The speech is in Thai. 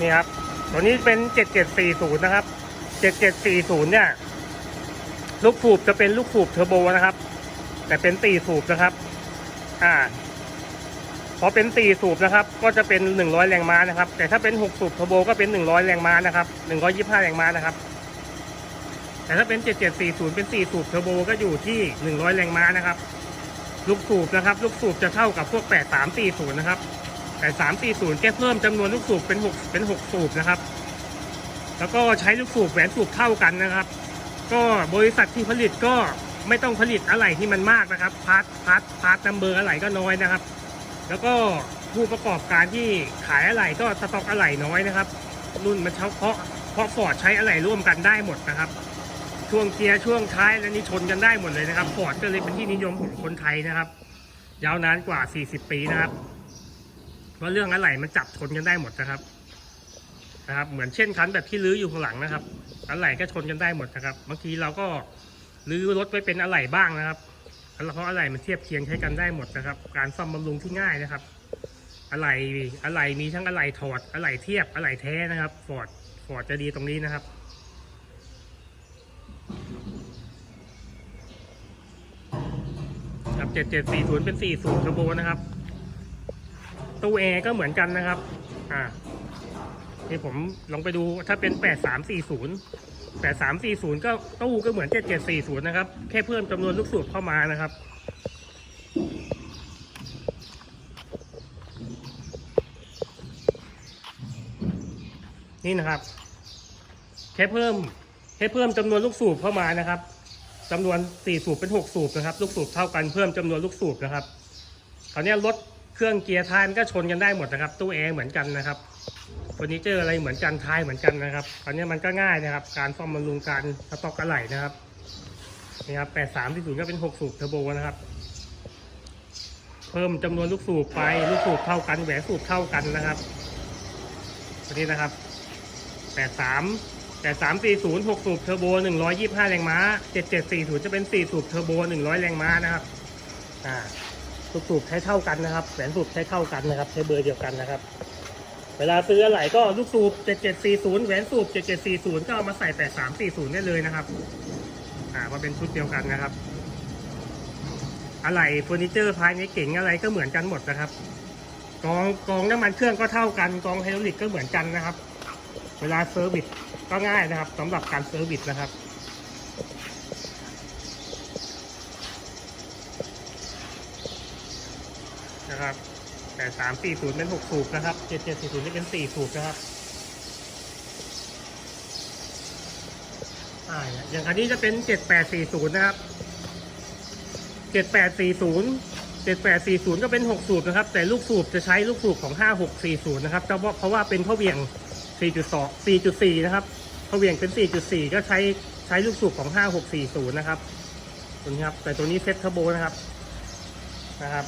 นี่ครับ ตัวนี้เป็น 7740 นะครับ 7740 เนี่ย ลูกสูบจะเป็นลูกสูบเทอร์โบนะครับ แต่เป็นตีสูบนะครับ อ่า พอเป็นตีสูบนะครับ ก็จะเป็น 100 แรงม้านะครับ แต่ถ้าเป็น6สูบเทอร์โบก็เป็น 100 แรงม้านะครับ 125 แรงม้านะครับ แต่ถ้าเป็น 7740 เป็น4สูบเทอร์โบก็อยู่ที่ 100 แรงม้านะครับ ลูกสูบนะครับ ลูกสูบจะเท่ากับพวก 8340 นะครับ แต่340แค่เพิ่มจำนวนลูกสูบเป็น6เป็น6สูบนะครับ แล้วก็ใช้ลูกสูบแหวนสูบเท่ากันนะครับ ก็บริษัทที่ผลิตก็ไม่ต้องผลิตอะไรที่มันมากนะครับพาร์ทพาร์ทพาร์ทนัมเบอร์อะไรก็น้อยนะครับ แล้วก็ผู้ประกอบการที่ขายอะไหล่ก็สต็อกอะไหล่น้อยนะครับ รุ่นมันเฉพาะเพราะฟอร์ดใช้อะไหล่ร่วมกันได้หมดนะครับ ช่วงเกียร์ช่วงท้ายและนี่ชนกันได้หมดเลยนะครับฟอร์ดก็เลยเป็นที่นิยมของคนไทยนะครับ ยาวนานกว่า 40 ปีนะครับ เพราะเรื่องอะไหล่มันจับชนกันได้หมดนะครับนะครับ เหมือนเช่นคันแบบที่ลื้ออยู่ข้างหลังนะครับอะไหล่ก็ชนกันได้หมดนะครับบางทีเราก็ลื้อรถไว้เป็นอะไหล่บ้างนะครับเพราะอะไหล่มันเทียบเคียงใช้กันได้หมดนะครับ การซ่อมบำรุงที่ง่ายนะครับ อะไหล่อะไหล่มีทั้งอะไหล่ถอดอะไหล่เทียบอะไหล่แท้นะครับฟอร์ดฟอร์ดจะดีตรงนี้นะครับครับ 7740 เป็น 40เทอร์โบนะครับ ตู้แอร์ก็เหมือนกันนะครับ อ่า นี่ผมลองไปดูถ้าเป็น 8340 8340 ก็ตู้ก็เหมือน 7740 นะครับ แค่เพิ่มจำนวนลูกสูบเข้ามานะครับ นี่นะครับ แค่เพิ่มแค่เพิ่มจำนวนลูกสูบเข้ามานะครับจำนวน 4 สูบเป็น 6 สูบนะครับ ลูกสูบเท่ากันเพิ่มจำนวนลูกสูบนะครับคราวนี้รถ เครื่องเกียร์ท้ายมันก็ชนกันได้หมดนะครับ ตู้แอร์เหมือนกันนะครับเฟอร์นิเจอร์อะไรเหมือนกันท้ายเหมือนกันนะครับคราวนี้มันก็ง่ายนะครับ การซ่อมบำรุงการสต็อกอะไหล่นะครับนี่ครับ83ที่ศูนย์ก็เป็น6สูบเทอร์โบนะครับ เพิ่มจำนวนลูกสูบไปลูกสูบเท่ากันแหวนสูบเท่ากันนะครับตัวนี้นะครับ83 8340 6สูบเทอร์โบ125แรงม้า7740จะเป็น4สูบเทอร์โบ100แรงม้านะครับ อ่า สูบใช้เท่ากันนะครับแหวนสูบใช้เท่ากันนะครับ ใช้เบอร์เดียวกันนะครับ เวลาซื้ออะไหล่ก็ลูกสูบ 7740แหวนสูบ 7740 ก็เอามาใส่ 8340 ได้เลยนะครับ อ่ามาเป็นชุดเดียวกันนะครับอะไหล่เฟอร์นิเจอร์ภายในเก๋งอะไรก็เหมือนกันหมดนะครับกองกองน้ำมันเครื่องก็เท่ากันกองไฮดรอลิกก็เหมือนกันนะครับ เวลาเซอร์วิสก็ง่ายนะครับสำหรับการเซอร์วิสนะครับ นะครับแต่สามสี่ศูนย์เป็นหกสูบนะครับเจ็ดเจ็ดสี่ศูนย์นี่เป็นสี่สูบนะครับอ่าอย่างอันนี้จะเป็นเจ็ดแปดสี่ศูนย์นะครับเจ็ดแปดสี่ศูนย์เจ็ดแปดสี่ศูนย์ก็เป็นหกสูบนะครับ แต่ลูกสูบจะใช้ลูกสูบของห้าหกสี่ศูนย์นะครับเพราะว่าเป็นพ่อเบี่ยงสี่จุดสองสี่จุดสี่นะครับพ่อเบี่ยงเป็นสี่จุดสี่ก็ใช้ใช้ลูกสูบของห้าหกสี่ศูนย์นะครับตัวนี้ครับ แต่ตัวนี้เซ็ตเทอร์โบนะครับนะครับ